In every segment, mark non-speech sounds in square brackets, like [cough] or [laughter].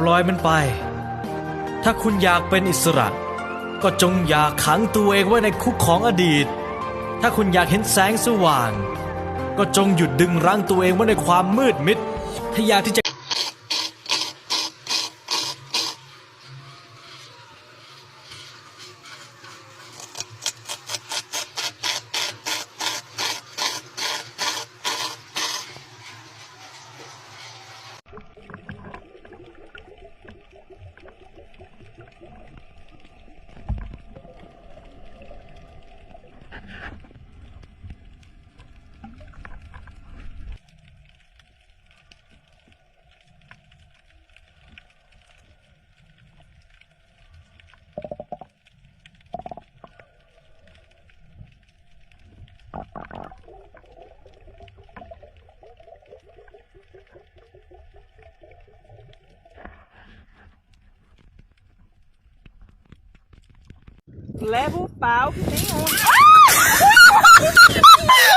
ปล่อยมันไป ถ้าคุณอยากเป็นอิสระ ก็จงอย่าขังตัวเองไว้ในคุกของอดีต ถ้าคุณอยากเห็นแสงสว่าง ก็จงหยุดดึงรั้งตัวเองไว้ในความมืดมิด ถ้าอยากที่จะ Leva o pau que tem um.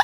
[laughs]